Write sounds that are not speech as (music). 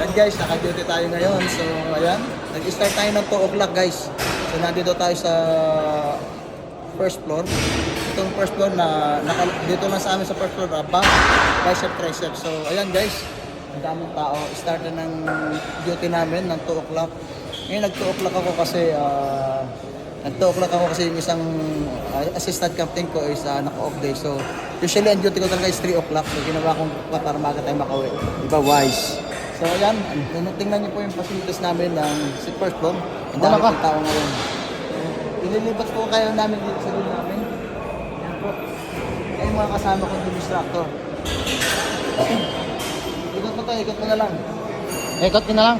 Yan guys, naka-duty tayo ngayon. So, ayan. Nag-start tayo ng 2 o'clock guys. So, nandito tayo sa first floor. Itong first floor na, naka, dito lang sa amin sa first floor, uh, back, bicep, tricep. So, ayan guys. Ang daming tao. Start na ng duty namin ng 2 o'clock. Ngayon, nag 2 o'clock ako kasi, uh, nag 2 o'clock ako kasi yung isang uh, assistant captain ko is uh, naka-off day. So, usually ang duty ko talaga is 3 o'clock. So, ginawa kong para maaga tayo makauwi. Diba, wise? So ayan, tingnan- niyo po yung facilities namin ng si First Floor. Ang dami pong tao ngayon. Ililipat po kayo namin dito sa room namin. Ayan po. Kayo mga kasama kong instructor. (clears throat) Ikot mo to, ikot mo na lang. Ikot ka na lang.